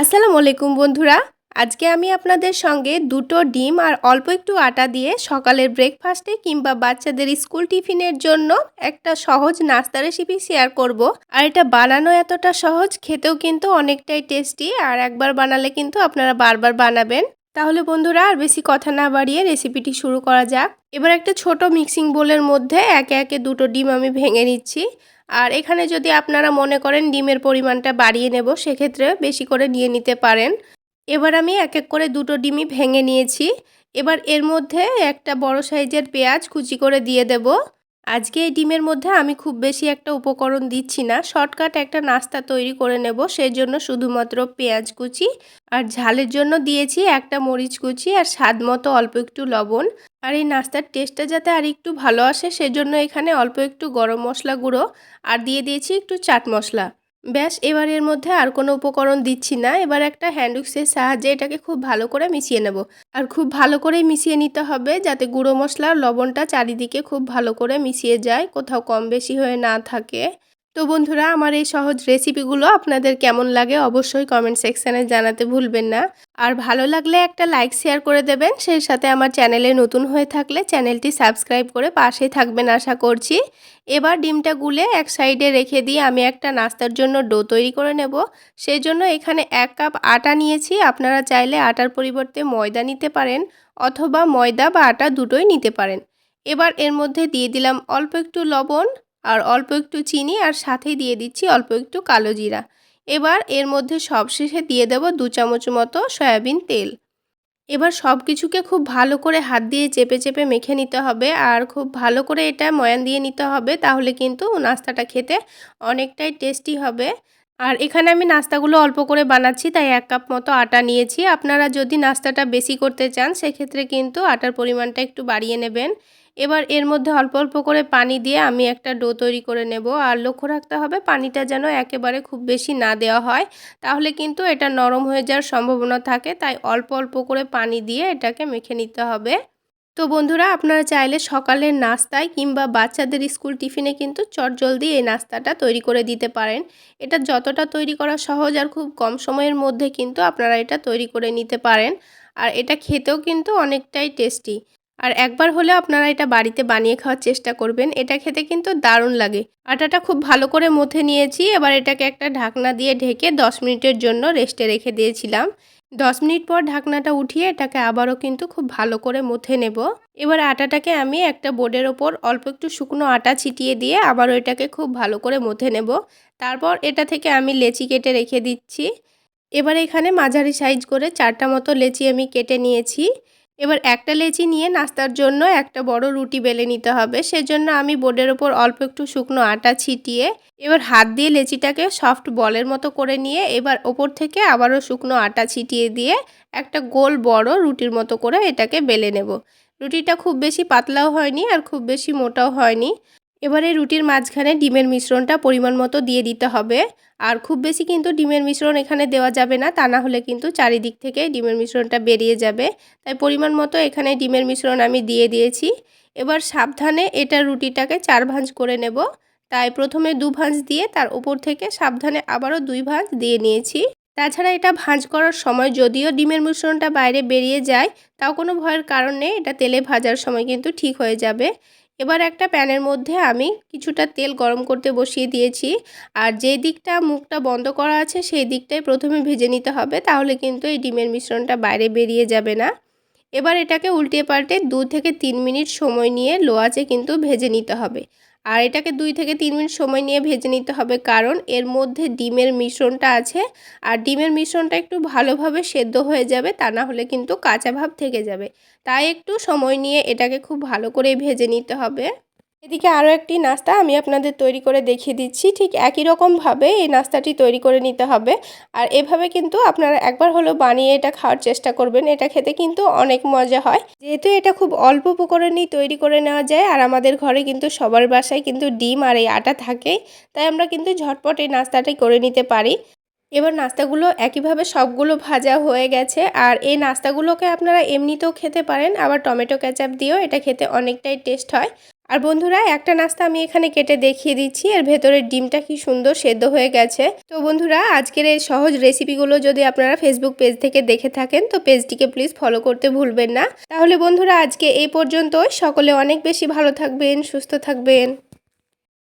আসসালামু আলাইকুম বন্ধুরা। আজকে আমি আপনাদের সঙ্গে দুটো ডিম আর অল্প একটু আটা দিয়ে সকালের ব্রেকফাস্টে কিংবা বাচ্চাদের স্কুল টিফিনের জন্য একটা সহজ নাস্তা রেসিপি শেয়ার করব। আর এটা বানানো এতটা সহজ, খেতেও কিন্তু অনেকটাই টেস্টি আর একবার বানালে কিন্তু আপনারা বারবার বানাবেন। তাহলে বন্ধুরা আর বেশি কথা না বাড়িয়ে রেসিপিটি শুরু করা যাক। এবার একটা ছোট মিক্সিং বোলের মধ্যে একে একে দুটো ডিম আমি ভেঙে নিচ্ছি। আর এখানে যদি আপনারা মনে করেন ডিমের পরিমাণটা বাড়িয়ে নেব, সেক্ষেত্রে বেশি করে নিয়ে নিতে পারেন। এবার আমি এক এক করে দুটো ডিমই ভেঙে নিয়েছি। এবার এর মধ্যে একটা বড় সাইজের পেঁয়াজ কুচি করে দিয়ে দেব। আজকে এই ডিমের মধ্যে আমি খুব বেশি একটা উপকরণ দিচ্ছি না। শর্টকাট একটা নাস্তা তৈরি করে নেব সেই জন্য শুধুমাত্র পেঁয়াজ কুচি আর ঝালের জন্য দিয়েছি একটা মরিচ কুচি আর স্বাদ মতো অল্প একটু লবণ। আর এই নাস্তার টেস্টটা যাতে আর একটু ভালো আসে, সেজন্য এখানে অল্প একটু গরম মশলা গুঁড়ো আর দিয়ে দিয়েছি একটু চাট মশলা। ব্যাস, এবার এর মধ্যে আর কোনো উপকরণ দিচ্ছি না। এবার একটা হ্যান্ডউক্সের সাহায্যে এটাকে খুব ভালো করে মিশিয়ে নেব। আর খুব ভালো করে মিশিয়ে নিতে হবে যাতে গুঁড়ো মশলা লবণটা চারিদিকে খুব ভালো করে মিশিয়ে যায়, কোথাও কম বেশি হয়ে না থাকে। তো বন্ধুরা, আমার এই সহজ রেসিপিগুলো আপনাদের কেমন লাগে অবশ্যই কমেন্ট সেকশানে জানাতে ভুলবেন না। আর ভালো লাগলে একটা লাইক শেয়ার করে দেবেন। সেই সাথে আমার চ্যানেলে নতুন হয়ে থাকলে চ্যানেলটি সাবস্ক্রাইব করে পাশেই থাকবেন আশা করছি। এবার ডিমটা গুলে এক সাইডে রেখে দিয়ে আমি একটা নাস্তার জন্য ডো তৈরি করে নেব। সেই জন্য এখানে এক কাপ আটা নিয়েছি। আপনারা চাইলে আটার পরিবর্তে ময়দা নিতে পারেন অথবা ময়দা বা আটা দুটোই নিতে পারেন। এবার এর মধ্যে দিয়ে দিলাম অল্প একটু লবণ। আর অল্প একটু চিনি আর সাথে দিয়ে দিচ্ছি অল্প একটু কালো জিরা। এবার এর মধ্যে সবশেষে দিয়ে দেব দু চামচ মতো সয়াবিন তেল। এবার সব কিছুকে খুব ভালো করে হাত দিয়ে চেপে চেপে মেখে নিতে হবে আর খুব ভালো করে এটা ময়ান দিয়ে নিতে হবে তাহলে কিন্তু নাস্তাটা খেতে অনেকটাই টেস্টি হবে। আর এখানে আমি নাস্তাগুলো অল্প করে বানাচ্ছি, তাই এক কাপ মতো আটা নিয়েছি। আপনারা যদি নাস্তাটা বেশি করতে চান, সেক্ষেত্রে কিন্তু আটার পরিমাণটা একটু বাড়িয়ে নেবেন। এবার এর মধ্যে অল্প অল্প করে পানি দিয়ে আমি একটা ডো তৈরি করে নেব। আর লক্ষ্য রাখতে হবে, পানিটা যেন একেবারে খুব বেশি না দেওয়া হয়। তাহলে কিন্তু এটা নরম হয়ে যাওয়ার সম্ভাবনা থাকে, তাই অল্প অল্প করে পানি দিয়ে এটাকে মেখে নিতে হবে। তো বন্ধুরা, আপনারা চাইলে সকালের নাস্তায় কিংবা বাচ্চাদের স্কুল টিফিনে কিন্তু চটজলদি এই নাস্তাটা তৈরি করে দিতে পারেন। এটা যতটা তৈরি করা সহজ আর খুব কম সময়ের মধ্যে কিন্তু আপনারা এটা তৈরি করে নিতে পারেন। আর এটা খেতেও কিন্তু অনেকটাই টেস্টি। আর একবার হলে আপনারা এটা বাড়িতে বানিয়ে খাওয়ার চেষ্টা করবেন। এটা খেতে কিন্তু দারুণ লাগে। আটাটা খুব ভালো করে মথে নিয়েছি। এবার এটাকে একটা ঢাকনা দিয়ে ঢেকে 10 মিনিটের জন্য রেস্টে রেখে দিয়েছিলাম। 10 মিনিট পর ঢাকনাটা উঠিয়ে এটাকে আবারও কিন্তু খুব ভালো করে মুথে নেব। এবার আটাটাকে আমি একটা বোর্ডের ওপর অল্প একটু শুকনো আটা ছিটিয়ে দিয়ে আবারও এটাকে খুব ভালো করে মুথে নেব। তারপর এটা থেকে আমি লেচি কেটে রেখে দিচ্ছি। এবার এখানে মাঝারি সাইজ করে চারটা মতো লেচি আমি কেটে নিয়েছি। এবার একটা লেচি নিয়ে নাস্তার জন্য একটা বড় রুটি বেলে নিতে হবে। সেজন্য আমি বোর্ডের ওপর অল্প একটু শুকনো আটা ছিটিয়ে এবার হাত দিয়ে লেচিটাকে সফট বলের মতো করে নিয়ে এবার ওপর থেকে আবারও শুকনো আটা ছিটিয়ে দিয়ে একটা গোল বড় রুটির মতো করে এটাকে বেলে নেব। রুটিটা খুব বেশি পাতলাও হয়নি আর খুব বেশি মোটাও হয়নি। এবারে রুটির মাঝখানে ডিমের মিশ্রণটা পরিমাণ মতো দিয়ে দিতে হবে। আর খুব বেশি কিন্তু ডিমের মিশ্রণ এখানে দেওয়া যাবে না, তা না হলে কিন্তু চারিদিক থেকে ডিমের মিশ্রণটা বেরিয়ে যাবে। তাই পরিমাণ মতো এখানে ডিমের মিশ্রণ আমি দিয়ে দিয়েছি। এবার সাবধানে এটা রুটিটাকে চার ভাঁজ করে নেব। তাই প্রথমে দু ভাঁজ দিয়ে তার উপর থেকে সাবধানে আবারও দুই ভাঁজ দিয়ে নিয়েছি। তাছাড়া এটা ভাঁজ করার সময় যদিও ডিমের মিশ্রণটা বাইরে বেরিয়ে যায়, তাও কোনো ভয়ের কারণ নেই। এটা তেলে ভাজার সময় কিন্তু ঠিক হয়ে যাবে। এবার একটা প্যানের মধ্যে আমি কিছুটা তেল গরম করতে বসিয়ে দিয়েছি। আর যে দিকটা মুখটা বন্ধ করা আছে, সেই দিকটাই প্রথমে ভেজে নিতে হবে, তাহলে কিন্তু এই ডিমের মিশ্রণটা বাইরে বেরিয়ে যাবে না। এবার এটাকে উল্টে পাল্টে দু থেকে তিন মিনিট সময় নিয়ে লো কিন্তু ভেজে নিতে হবে। আর এটাকে দুই থেকে তিন মিনিট সময় নিয়ে ভেজে নিতে হবে, কারণ এর মধ্যে ডিমের মিশ্রণটা আছে। আর ডিমের মিশ্রণটা একটু ভালোভাবে সেদ্ধ হয়ে যাবে, তা না হলে কিন্তু কাঁচা ভাব থেকে যাবে। তাই একটু সময় নিয়ে এটাকে খুব ভালো করে ভেজে নিতে হবে। এদিকে আরও একটি নাস্তা আমি আপনাদের তৈরি করে দেখিয়ে দিচ্ছি। ঠিক একই রকমভাবে এই নাস্তাটি তৈরি করে নিতে হবে। আর এভাবে কিন্তু আপনারা একবার হলো বানিয়ে এটা খাওয়ার চেষ্টা করবেন। এটা খেতে কিন্তু অনেক মজা হয়। যেহেতু এটা খুব অল্প উপকরণেই তৈরি করে নেওয়া যায়, আর আমাদের ঘরে কিন্তু সবার বাসায় কিন্তু ডিম আর এই আটা থাকেই তাই আমরা কিন্তু ঝটপট এই নাস্তাটাই করে নিতে পারি। এবার নাস্তাগুলো একইভাবে সবগুলো ভাজা হয়ে গেছে। আর এই নাস্তাগুলোকে আপনারা এমনিতেও খেতে পারেন, আবার টমেটো ক্যাচাপ দিয়েও এটা খেতে অনেকটাই টেস্ট হয়। আর বন্ধুরা, একটা নাস্তা আমি এখানে কেটে দেখিয়ে দিচ্ছি। এর ভেতরের ডিমটা কি সুন্দর সেদ্ধ হয়ে গেছে। তো বন্ধুরা, আজকের এই সহজ রেসিপিগুলো যদি আপনারা ফেসবুক পেজ থেকে দেখে থাকেন, তো পেজটিকে প্লিজ ফলো করতে ভুলবেন না। তাহলে বন্ধুরা, আজকে এই পর্যন্ত সকলে অনেক বেশি ভালো থাকবেন, সুস্থ থাকবেন।